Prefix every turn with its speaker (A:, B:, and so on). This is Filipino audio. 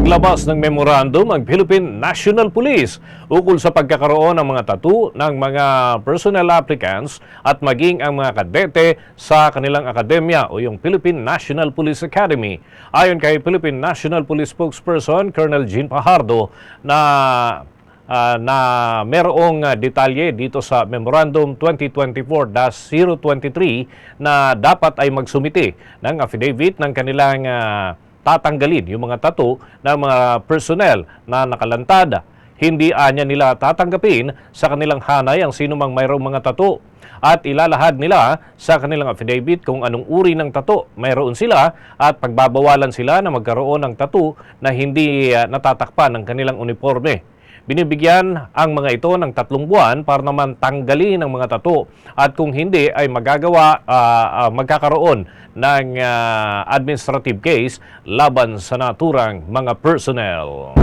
A: Naglabas ng memorandum ang Philippine National Police ukol sa pagkakaroon ng mga tattoo ng mga personnel applicants at maging ang mga kadete sa kanilang akademya o yung Philippine National Police Academy. Ayon kay Philippine National Police spokesperson Colonel Jean Pajardo na ah, na merong detalye dito sa Memorandum 2024-023 na dapat ay magsumiti ng affidavit ng kanilang ah, tatanggalin yung mga tattoo ng mga personnel na nakalantad. Hindi anya nila tatanggapin sa kanilang hanay ang sino mang mayroong mga tattoo at ilalahad nila sa kanilang affidavit kung anong uri ng tattoo mayroon sila at pagbabawalan sila na magkaroon ng tattoo na hindi ah, natatakpan ng kanilang uniforme. Binibigyan ang mga ito ng tatlong buwan para naman tanggalin ang mga tato at kung hindi ay magagawa ah, ah, magkakaroon ng ah, administrative case laban sa naturang mga personnel.